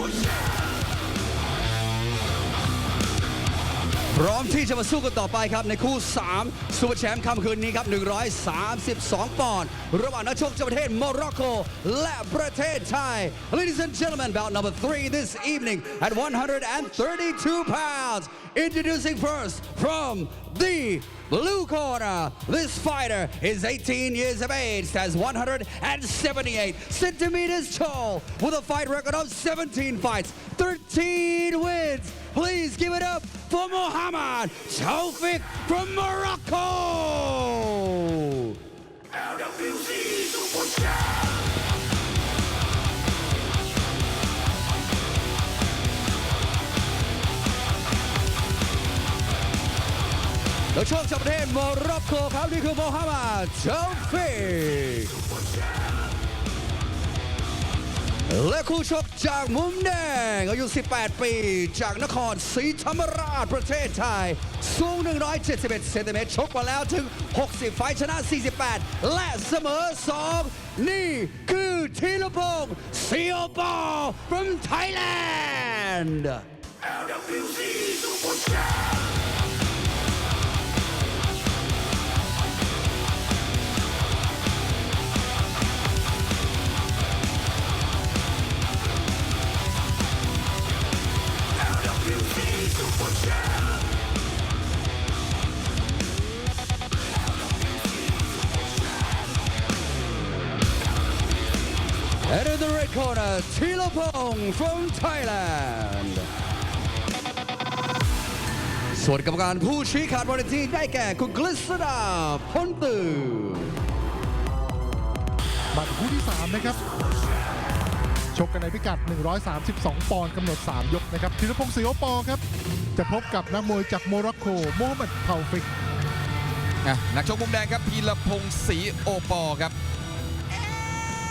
พ ร้อมที่จะมาสู้กันต่อไปครับ ในคู่ 3 ซูเปอร์แชมป์ค่ำคืนนี้ครับ 132 ปอนด์ระหว่างนักชกจากประเทศโมร็อกโกและประเทศไทย Ladies and gentlemen bout number 3 this evening at 132 pounds introducing first from the blue corner this fighter is 18 years of age stands 178 centimeters tall with a fight record of 17 fights 13 wins Please give it up for Muhammad Taufik from Morocco. LWC Super Champ. นักชกจาก และคู่ชกจากมุมแดงอายุ 18 ปี จากนครศรีธรรมราชประเทศไทย สูง 171 เซนติเมตรชกมาแล้วถึง 60 ไฟชนะ 48 และเสมอ 2 นี่คือธีรพงศ์เซียวบอ from Thailand LWC Super Champ. และ in the red corner ธีรพงศ์ from Thailand ส่วนกรรมการผู้ชี้ขาดวันทีได้แก่คุณกฤษดาพ้นตือบัตรคู่ที่ 3 นะครับ ชกกันในพิกัด 132 ปอนด์กำหนด 3 ยกนะครับธีรพงศ์ศรีโอปอครับ จะพบกับนักมวยจากโมร็อกโกโมฮัมหมัดเทาฟิกอะนักชกมุมแดงครับพีรพงศ์ศรีโอปอครับ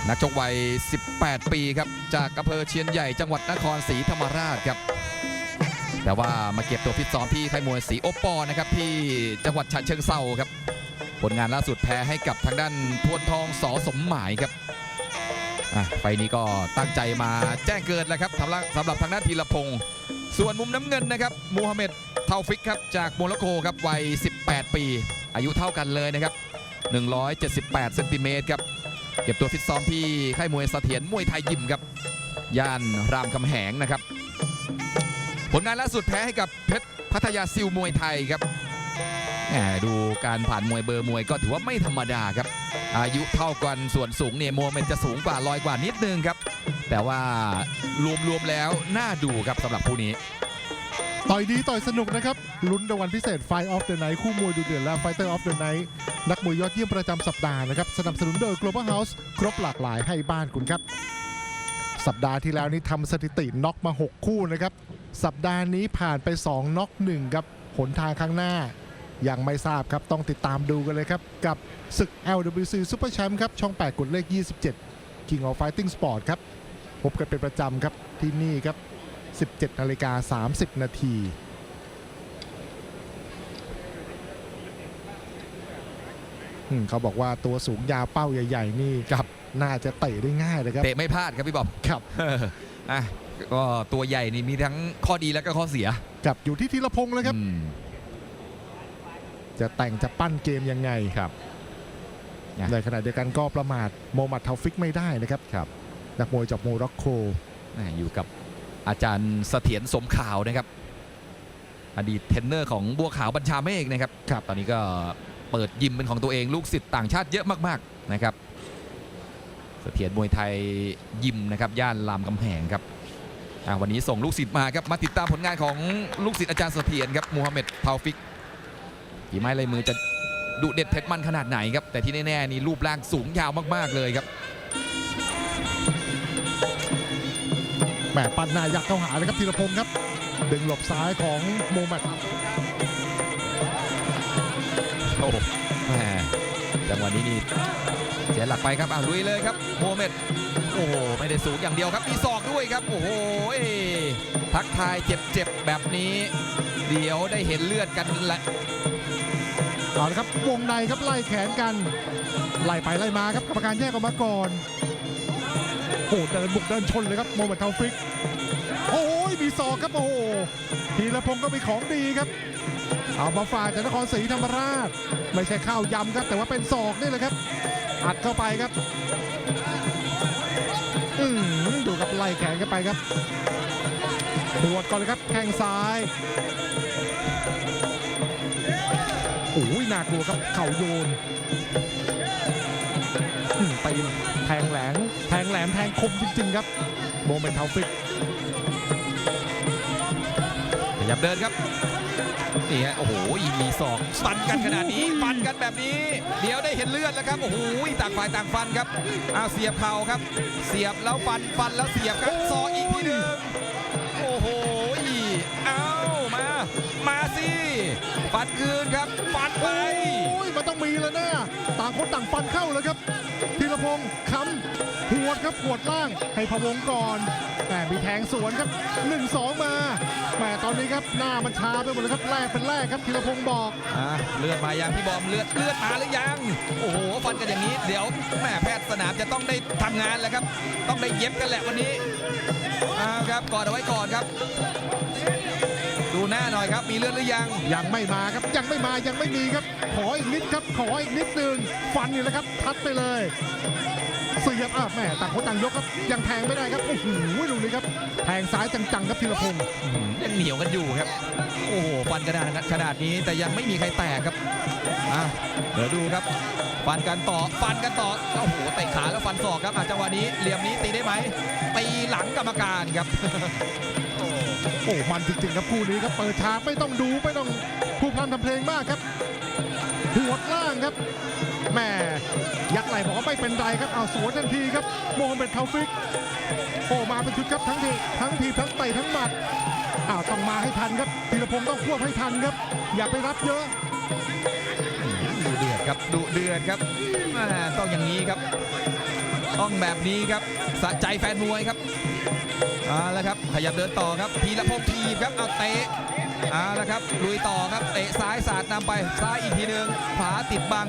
นักชกวัย 18 ปีครับ จากอำเภอเชียนใหญ่จังหวัดนครศรีธรรมราชครับ แต่ว่ามาเก็บตัวฟิตซ้อมที่ค่ายมวยศรีโอปอนะครับที่จังหวัดฉะเชิงเซาครับ ผลงานล่าสุดแพ้ให้กับทางด้านทวนทองสอสมหมายครับไฟล์นี้ก็ตั้งใจมาแจ้งเกิดแล้วครับสำหรับสำหรับทางด้านพีรพงศ์ ส่วนมุมน้ำเงินนะครับมูฮัมเหม็ดเทาฟิกครับจากโมร็อกโกครับวัย 18 ปี อายุเท่ากันเลยนะครับ 178เซนติเมตรครับเก็บตัวฟิตซ้อมที่ค่ายมวยเสถียรมวยไทยยิมครับย่านรามคำแหงนะครับ ผลงานล่าสุดแพ้ให้กับเพชรพัทยาซิลมวยไทยครับแหมดูการผ่านมวยเบอร์มวยก็ถือว่าไม่ธรรมดาครับ อายุเท่ากันส่วนสูงเนี่ยโมเมนจะสูงกว่าลอยกว่านิดนึงครับ แต่ว่ารวมๆแล้วน่าดูครับสำหรับคู่นี้ ต่อยดีต่อยสนุกนะครับ ลุ้นรางวัลพิเศษไฟออฟเดอะไนท์คู่มวยดูเดือดและไฟเตอร์ออฟเดอะไนท์นักมวยยอดเยี่ยมประจำสัปดาห์นะครับ สนับสนุนโดย Global House ครบหลากหลายให้บ้านคุณครับ สัปดาห์ที่แล้วนี้ทำสถิติน็อกมา 6 คู่นะครับ สัปดาห์นี้ผ่านไป 2น็อก1ครับหนทางข้างหน้ายังไม่ทราบครับต้องติดตามดูกันเลยครับ กับศึก LWC Super Champ ครับ ช่อง 8 กดเลข 27 King of Fighting Sport ครับ พบกันเป็นประจำครับที่นี่ครับ 17นาฬิกา30 นาทีอืมเขาบอกว่าตัวสูงยาวเป้าใหญ่ ๆ นี่ครับน่าจะเตะได้ง่ายเลยครับเตะไม่พลาดครับพี่บอมครับอะก็ตัวใหญ่นี่มีทั้งข้อดีและก็ข้อเสียกับอยู่ที่ธีรพงศ์นะครับอืมจะแต่งจะปั้นเกมยังไงครับนะในขณะเดียวกันก็ประมาทโมฮัมหมัดเทาฟิกไม่ได้นะครับครับ นักมวยจากโมร็อกโกแหม่อยู่กับอาจารย์เสถียรสมข่าวนะครับ อดีตเทรนเนอร์ของบัวขาวบัญชาเมฆนะครับครับ ตอนนี้ก็เปิดยิมเป็นของตัวเองลูกศิษย์ต่างชาติเยอะมากๆนะครับ เสถียรมวยไทยยิมนะครับย่านรามคำแหงครับอะวันนี้ส่งลูกศิษย์มาครับมาติดตามผลงานของลูกศิษย์อาจารย์เสถียรครับมูฮัมเหม็ดเทาฟิกฝีไม้ลายมือจะดุเด็ดเผ็ดมันขนาดไหนครับแต่ที่แน่ๆนี่รูปร่างสูงยาวมากๆเลยครับ แหมปั้นหน้ายักษ์เข้าหาเลยครับธีรพงศ์ครับ ดึงหลบซ้ายของโมฮัมหมัดโอ้โหแหมจังหวะนี้นี่เสียหลักไปครับอะลุยเลยครับโมฮัมเหม็ดโอ้โหไม่ได้สูงอย่างเดียวครับมีศอกด้วยครับ โอ้โหทักทายเจ็บๆแบบนี้ เดี๋ยวได้เห็นเลือดกันแหละเอาละครับวงในครับไล่แขนกัน ไล่ไปไล่มาครับกรรมการแยกออกมาก่อน โอ้เดินบุกเดินชนเลยครับโมฮัมหมัดเทาฟิก โอ้ยมีศอกครับโอ้โหธีรพงศ์ก็มีของดีครับ เอามาฝาจากนครศรีธรรมราช ไม่ใช่ข้าวยำครับ แต่ว่าเป็นศอกนี่แหละครับ อัดเข้าไปครับ อืมดูครับไล่แขนกันไปครับหัวดก่อนเลยครับแข้งซ้ายโอ้ยน่ากลัวครับเข่าโยน อืมตีแทงแหลงแทงแหลมแทงคมจริงๆครับโมเมนต์เทาฟิกขยับเดินครับนี่ฮะโอ้โหมีศอกฟันกันขนาดนี้ฟันกันแบบนี้ เดี๋ยวได้เห็นเลือดแล้วครับโอ้โหต่างฝ่ายต่างฟันครับอ้าวเสียบเข่าครับ เสียบแล้วฟันฟันแล้วเสียบครับศอกอีกทีหนึ่งโอ้โหเอามามาสิฟันคืนครับฟันไปโอ้ยมันต้องมีแล้วนะต่างคนต่างฟันเข้าแล้วครับ ครับหัวดล่างให้พะวงก่อนแหมมีแทงสวนครับ1-2 มาแหมตอนนี้ครับหน้ามันชาไปหมดเลยครับแลกเป็นแลกครับธีรพงศ์บอกอะเลือดมายังพี่บอมเลือดเลือดมาหรือยังโอ้โหฟันกันอย่างนี้เดี๋ยวแม่แพทย์สนามจะต้องได้ทำงานแหละครับ ต้องได้เย็บกันแหละวันนี้อ่าครับกอดเอาไว้ก่อนครับดูหน้าหน่อยครับ มีเลือดหรือยัง ยังไม่มาครับ ยังไม่มายังไม่มีครับ ขออีกนิดครับ ขออีกนิดนึง ฟันนี่แหละครับ ทัดไปเลยเสียบอะแม่ต่างคนต่างยกครับยังแทงไม่ได้ครับโอ้โหดูนี่ครับแทงซ้ายจังๆครับธีรพงศ์อื้อหือยังเหนียวกันอยู่ครับ โอ้โหฟันกระดานขนาดนี้แต่ยังไม่มีใครแตกครับอะเดี๋ยวดูครับฟันกันต่อฟันกันต่อโอ้โหเตะขาแล้วฟันศอกครับอะจังหวะนี้เหลี่ยมนี้ตีได้ไหมตีหลังกรรมการครับโอ้โอ้มันจริงๆครับคู่นี้ครับเปิดฉากไม่ต้องดูไม่ต้องพูดพร่ำทำเพลงมากครับหัวดล่างครับ แม่ยักไหลบอกว่าไม่เป็นไรครับเอาสวนทันทีครับโมฮัมเหม็ดเทาฟิกโอ้มาเป็นชุดครับทั้งทีทั้งทีทั้งเตะทั้งหมัดอ้าวต้องมาให้ทันครับธีรพงศ์ต้องควบให้ทันครับ อย่าไปรับเยอะดูเดือดครับดุเดือดครับอ่าต้องอย่างนี้ครับ ต้องแบบนี้ครับสะใจแฟนมวยครับเอาละครับขยับเดินต่อครับพีระพงษ์ทีบครับเอาเตะ เอาละครับลุยต่อครับเตะซ้ายสาดนำไปซ้ายอีกทีหนึ่งขวาติดบัง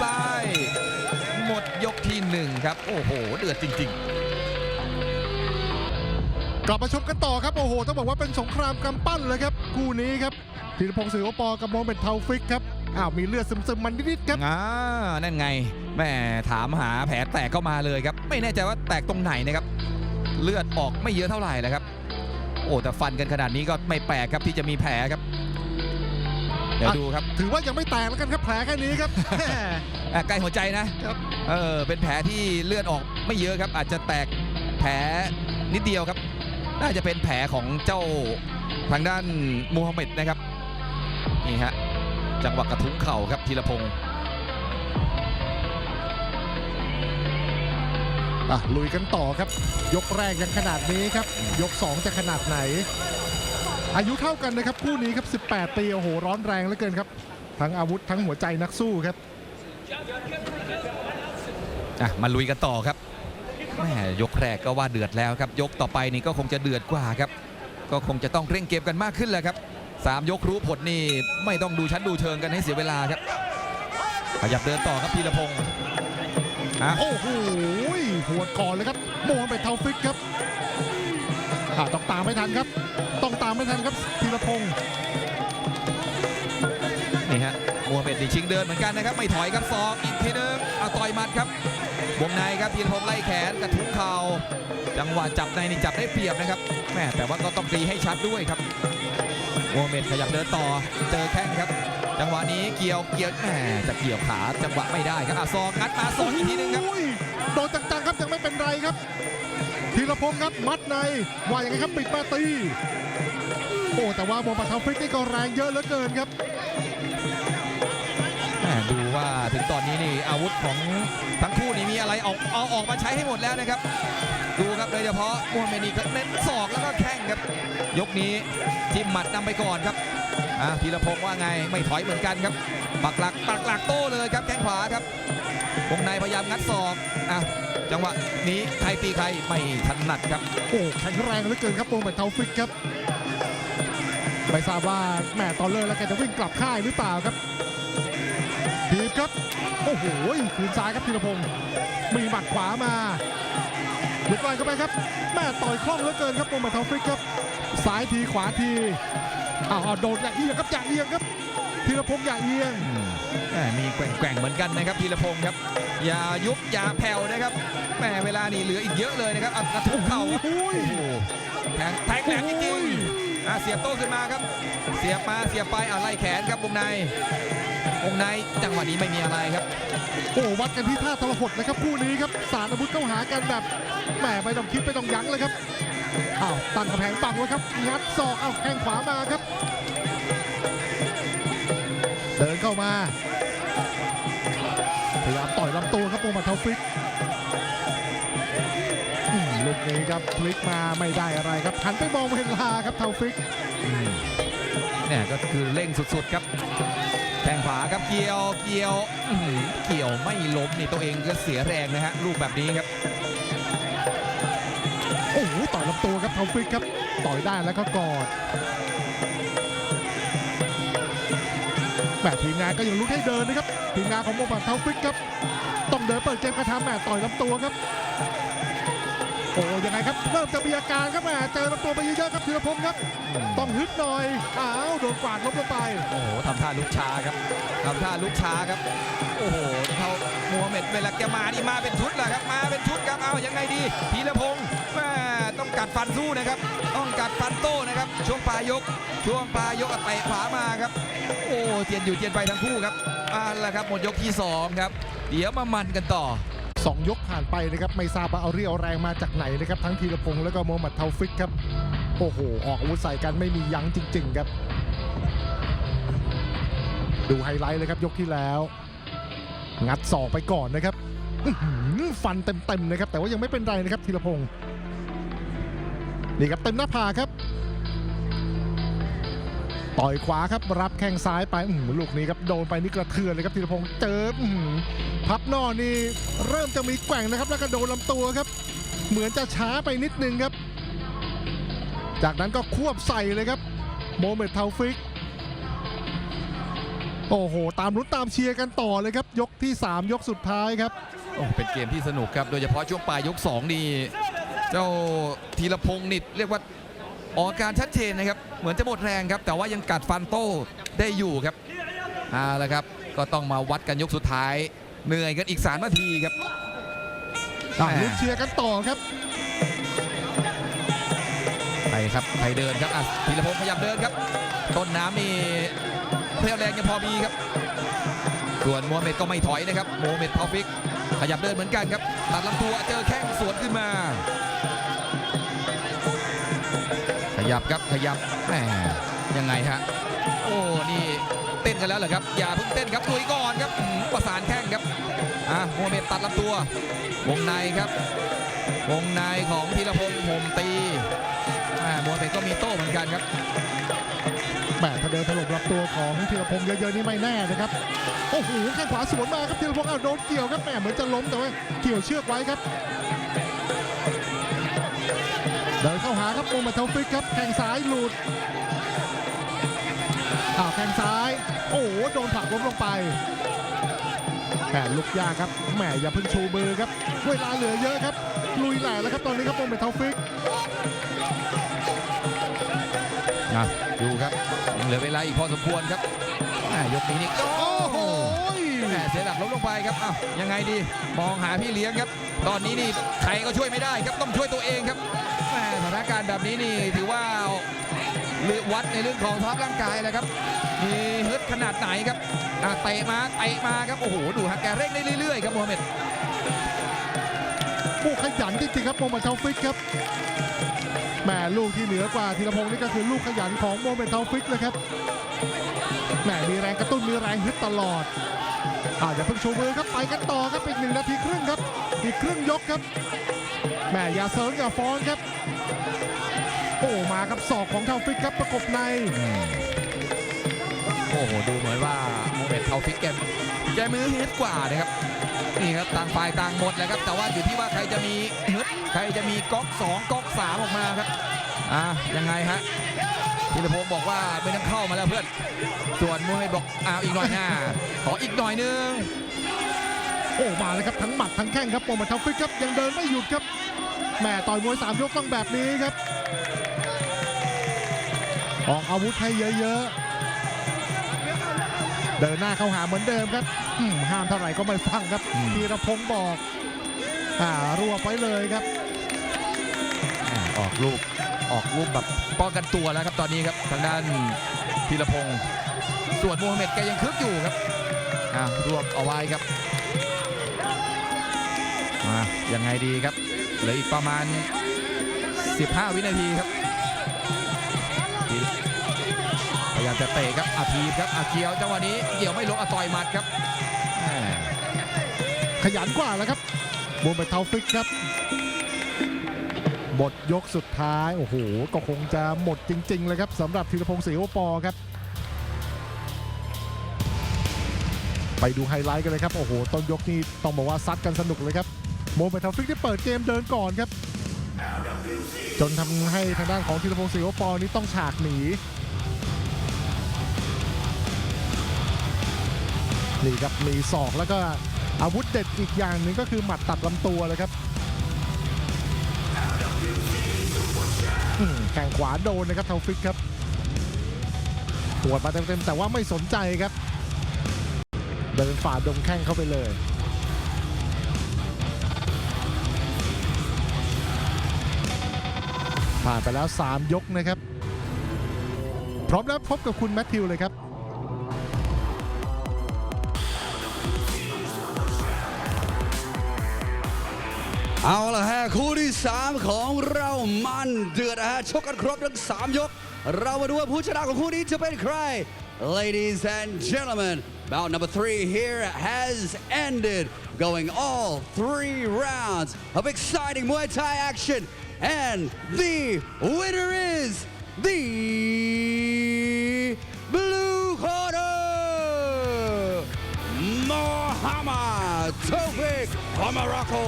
ซ้าย หมดยกที่หนึ่งครับ โอ้โห เดือดจริงกลับมาชมกันต่อครับ โอ้โห ต้องบอกว่าเป็นสงครามกำปั้นเลยครับ คู่นี้ครับธีรพงศ์สือโอปอกับโมฮัมเหม็ดเทาฟิกครับอ้าวมีเลือดซึมๆมันนิดๆครับๆอ่านั่นไงแม่ถามหาแผลแตกเข้ามาเลยครับ ไม่แน่ใจว่าแตกตรงไหนนะครับ เลือดออกไม่เยอะเท่าไหร่นะครับ โอ้แต่ฟันกันขนาดนี้ก็ไม่แปลกครับที่จะมีแผลครับ เดี๋ยวดูครับ ถือว่ายังไม่แตกแล้วกันครับแผลแค่นี้ครับอะใกล้หัวใจนะครับ เออเป็นแผลที่เลือดออกไม่เยอะครับ อาจจะแตกแผลนิดเดียวครับ น่าจะเป็นแผลของเจ้าทางด้านมูฮัมหมัดนะครับนี่ฮะจังหวะกระทุ้งเข่าครับธีรพงศ์ อะลุยกันต่อครับ ยกแรกยังขนาดนี้ครับ ยก 2 จะขนาดไหน อายุเท่ากันนะครับ คู่นี้ครับ 18 ปีโอ้โหร้อนแรงเหลือเกินครับ ทั้งอาวุธทั้งหัวใจนักสู้ครับอะมาลุยกันต่อครับแม่ยกแรกก็ว่าเดือดแล้วครับ ยกต่อไปนี่ก็คงจะเดือดกว่าครับ ก็คงจะต้องเร่งเกมกันมากขึ้นแหละครับสามยกรู้ผลนี่ไม่ต้องดูชั้นดูเชิงกันให้เสียเวลาครับขยับเดินต่อครับพีรพงศ์อะโอ้โห หัวดก่อนเลยครับโมฮัมเหม็ดเทาฟิกครับอะต้องตามไม่ทันครับ ต้องตามไม่ทันครับธีรพงศ์นี่ฮะมัวเม็ดนี่ชิงเดินเหมือนกันนะครับ ไม่ถอยครับศอกอีกทีนึงเอาต่อยหมัดครับ วงในครับพีรพงศ์ไล่แขนกระทุ้งเข่าจังหวะจับในนี่จับได้เปรียบนะครับแม่แต่ว่าก็ต้องตีให้ชัดด้วยครับมัวเม็ดขยับเดินต่อเจอแข้งครับ จังหวะนี้เกี่ยวเกี่ยวแหมจะเกี่ยวขาจังหวะไม่ได้ครับอะศอกงัดมาศอกอีกทีนึงครับโอ้ยโดนจังๆครับยัง ไรครับธีรพงศ์ครับมัดในว่าอย่างไงครับปิดมาตีโอ้แต่ว่าโมฮัมเหม็ดเทาฟิกนี่ก็แรงเยอะเหลือเกินครับดูว่าถึงตอนนี้นี่อาวุธของทั้งคู่นี่มีอะไรเอาเอาออกมาใช้ให้หมดแล้วนะครับ ดูครับโดยเฉพาะมูฮัมหมัดนี่ก็เน้นศอกแล้วก็แข้งครับ ยกนี้จิ้มหมัดนำไปก่อนครับอะพีรพงศ์ว่าไงไม่ถอยเหมือนกันครับปักหลักปักหลักโต้เลยครับแข้งขวาครับวงในพยายามงัดศอกอะ จังหวะนี้ใครตีใครไม่ถนัดครับโอ้แข็งแรงเหลือเกินครับโมฮัมเหม็ดเทาฟิกครับไม่ทราบว่าแหมตอนเลิกแล้วแกจะวิ่งกลับค่ายหรือเปล่าครับทีบครับโอ้โหคืนซ้ายครับธีรพงศ์มีหมัดขวามาลุกไล่เข้าไปครับแม่ต่อยคล่องเหลือเกินครับโมเมนต์ทอฟฟิกครับซ้ายทีขวาทีอ้าวโดนอย่างเอียงครับอย่างเอียงครับธีรพงษ์อย่างเอียงแหม่มีแกว่งๆเหมือนกันนะครับพีรพงศ์ครับอย่ายุบอย่าแผ่วนะครับ แหมเวลานี่เหลืออีกเยอะเลยนะครับอะกระทุ้งเข่าครับโอ้ยโอ้โหแทงแทงแหลมจริโอ้งยๆอะเสียบโต้ขึ้นมาครับ เสียบมาเสียบไปอะไล่แขนครับวงในวงในจังหวะนี้ไม่มีอะไรครับ โอ้วัดกันที่ท่าทรหดนะครับคู่นี้ครับสารอาวุธเข้าหากันแบบแหมไม่ต้องคิดไม่ต้องยั้งเลยครับอ้าวตั้งกระแพงปังไว้ครับงัดศอกอ้าวแข้งขวามาครับ เดินเข้ามาพ ยายามต่อยลำตัวครับโมมัดเทาฟิกอืมลูกนี้ครับพลิกมาไม่ได้อะไรครับหันไปมองเวลาครับเทาฟิกเนี่ยก็คือเร่งสุดๆครับแทงขวาครับเกี่ยวเกี่ยวอื้อหือเกี่ยวไม่ล้มนี่ตัวเองก็เสียแรงนะฮะลูกแบบนี้ครับโอ้โหต่อยลำตัวครับเทาฟิกครับต่อยได้แล้วก็กอด แหมทีมงานก็ยังลุกให้เดินนะครับ ทีมงานของโมบัตเทาฟิกครับ ต้องเดินเปิดเกมกระทำแหมต่อยลำตัวครับ โอ้ยังไงครับ เริ่มจะมีอาการครับแหมเจอลำตัวไปเยอะๆครับธีรพงศ์ครับ ต้องฮึดหน่อย อ้าวโดนกวาดล้มลงไป โอ้โหทำท่าลุกช้าครับทำท่าลุกช้าครับ โอ้โหเขาโมฮัมเหม็ดเวลาแกมานี่มาเป็นชุดแหละครับ มาเป็นชุดครับ เอายังไงดีพีรพงศ์แม่ต้อง กัดฟันสู้นะครับ ต้องกัดฟันโต้นะครับ ช่วงปลายยก ช่วงปลายยกเตะขวามาครับ โอ้เจียนอยู่เจียนไปทั้งคู่ครับเอาละครับหมดยกที่สองครับเดี๋ยวมามันกันต่อสองยกผ่านไปนะครับไม่ทราบว่าเอาเรี่ยวแรงมาจากไหนนะครับทั้งธีรพงศ์แล้วก็โมฮัมหมัดเทาฟิกครับโอ้โหออกอาวุธใส่กันไม่มียั้งจริง ๆ ครับ ดูไฮไลท์เลยครับยกที่แล้ว งัดศอกไปก่อนนะครับฟันเต็มๆนะครับแต่ว่ายังไม่เป็นไรนะครับธีรพงศ์ นี่ครับเต็มหน้าผากครับ ต่อยขวาครับรับแข้งซ้ายไปอลูกนี้ครับโดนไปนี่กระเทือนเลยครับธีรพงศ์เจอพับนอกนี่เริ่มจะมีแกว่งนะครับ แล้วก็โดนลำตัวครับ เหมือนจะช้าไปนิดนึงครับ จากนั้นก็ควบใส่เลยครับโมเมดเทาฟิกโอ้โห ตามรุ้นตามเชียร์กันต่อเลยครับ ยกที่ 3 ยกสุดท้ายครับ โอ้เป็นเกมที่สนุกครับ โดยเฉพาะช่วงปลายยก 2 นี่ เจ้าธีรพงศ์นี่เรียกว่าออกอาการชัดเจนนะครับ เหมือนจะหมดแรงครับ แต่ว่ายังกัดฟันโต้ได้อยู่ครับเอาละครับ ก็ต้องมาวัดกันยกสุดท้าย เหนื่อยกันอีก3นาทีครับอะแหม่ลุ้นเชียร์กันต่อครับไปครับไปเดินครับอะธีรพงศ์ขยับเดินครับ ต้นน้ำนี่เพียวแรงยังพอมีครับ ส่วนโมฮัมเหม็ดก็ไม่ถอยนะครับ โมฮัมเหม็ดทอฟิก ขยับเดินเหมือนกันครับ ตัดลำตัวเจอแข้งสวนขึ้นมา ยับครับขยับแหมยังไงฮะโอ้นี่เต้นกันแล้วเหรอครับ อย่าเพิ่งเต้นครับลุยก่อนครับประสานแข้งครับอะโมเม็ดตัดลำตัว วงในครับ วงในของธีรพงศ์ห่มตีอ่าโมฮัมเหม็ดก็มีโต้เหมือนกันครับแหมถ้าเดินถล่มรับตัวของธีรพงษ์เยอะๆนี่ไม่แน่นะครับโอ้โหแข้งขวาสวนมาครับธีรพงษ์อ้าวโดนเกี่ยวครับแหมเหมือนจะล้มแต่ว่าเกี่ยวเชือกไว้ครับเดินเข้าหา ครับโมมาทาฟิกครับแข้งซ้ายหลุดอ้าวแข้งซ้าย โอ้โหโดนผลักล้มลงไปแหมลุกยากครับแหมอย่าเพิ่งชูมือครับเวลาเหลือเยอะครับ ลุยแหล่แล้วครับตอนนี้ครับโมมาทาฟิกนะดูครับยังเหลือเวลาอีกพอสมควรครับยกนี้นี่โอ้โห แหมเสียหลักล้มลงไปครับอ้าวยังไงดี มองหาพี่เลี้ยงครับ ตอนนี้นี่ใครก็ช่วยไม่ได้ครับต้องช่วยตัวเองครับแหมสถานการณ์แบบนี้นี่ถือว่าหรือวัดในเรื่องของสภาพร่างกายแล้วครับ มีฮึดขนาดไหนครับอะเตะมาเตะมาครับโอ้โหดูฮะแกเร่งได้เรื่อยๆครับโมฮัมเหม็ดโอ้ขยันจริงๆครับโมเมนเทาฟิกครับแหมลูกที่เหนือกว่าธีรพงศ์นี่ก็คือลูกขยันของโมเมนเทาฟิกเลยครับแหมมีแรงกระตุ้นมีแรงฮึดตลอด อ่าอย่าเพิ่งชูมือครับไปกันต่อครับอีกหนึ่งนาทีครึ่งครับ อีกครึ่งยกครับแหมอย่าเสริงอย่าฟ้อนครับ โอ้มาครับศอกของเทาฟิกครับประกบใน โอ้โหดูเหมือนว่าโมเมนต์เทาฟิกแกแกมือฮึดกว่านะครับ นี่ครับต่างฝ่ายต่างหมดแหละครับ แต่ว่าอยู่ที่ว่าใครจะมีฮึดใครจะมีก๊อก2ก๊อก3ออกมาครับอะยังไงฮะ ธีรพงศ์บอกว่าไม่ต้องเข้ามาแล้วเพื่อน ส่วนโมเมนต์บอกอ้าวอีกหน่อยหน้าขออีกหน่อยนึง โอ้มาเลยครับทั้งหมัดทั้งแข้งครับโมเมนเทาฟิกครับยังเดินไม่หยุดครับแหม่ต่อยมวย3ยกต้องแบบนี้ครับ ออกอาวุธให้เยอะๆ เดินหน้าเข้าหาเหมือนเดิมครับอืมห้ามเท่าไหร่ก็ไม่ฟังครับพีรพงศ์บอกอ่ารวบไว้เลยครับ ออกลูกออกลูกแบบ ป้องกันตัวแล้วครับตอนนี้ครับทางด้านพีรพงศ์ส่วนโมฮัมเหม็ดแกยังคึกอยู่ครับอ่ารวบเอาไว้ครับมายังไงดีครับเหลืออีกประมาณ 15 วินาทีครับพยายามจะเตะครับอาทีบครับอาเกียวจังหวะนี้เกี่ยวไม่ลงอะต่อยหมัดครับแหม่ขยันกว่าแล้วครับบวมไปเทาฟิกครับ หมดยกสุดท้าย โอ้โห ก็คงจะหมดจริง ๆ เลยครับสำหรับธีรพงศ์ศรีโอปอครับ ไปดูไฮไลท์กันเลยครับ โอ้โห ต้นยกนี่ต้องบอกว่าซัดกันสนุกเลยครับ โมเมนทาฟิกที่เปิดเกมเดินก่อนครับ จนทำให้ทางด้านของธีรพงศ์ศรีโอปอนี่ต้องฉากหนีนี่ครับมีศอกแล้วก็อาวุธเด็ดอีกอย่างหนึ่งก็คือหมัดตัดลำตัวเลยครับ แข่งขวาโดนนะครับเทาฟิกครับปวดมาเต็มๆแต่ว่าไม่สนใจครับ เดินฝ่าดงแข้งเข้าไปเลยผ่านไปแล้ว 3 ยกนะครับ พร้อมแล้วพบกับคุณแมทธิวเลยครับ เอาละฮะคู่ที่ 3 ของเรามันเดือดฮะชกกันครบทั้ง 3 ยก เรามาดูว่าผู้ชนะของคู่นี้จะเป็นใคร Ladies and gentlemen bout number three here has ended going all three rounds of exciting Muay Thai action and the winner is the blue corner Muhammad Tawfiq from Morocco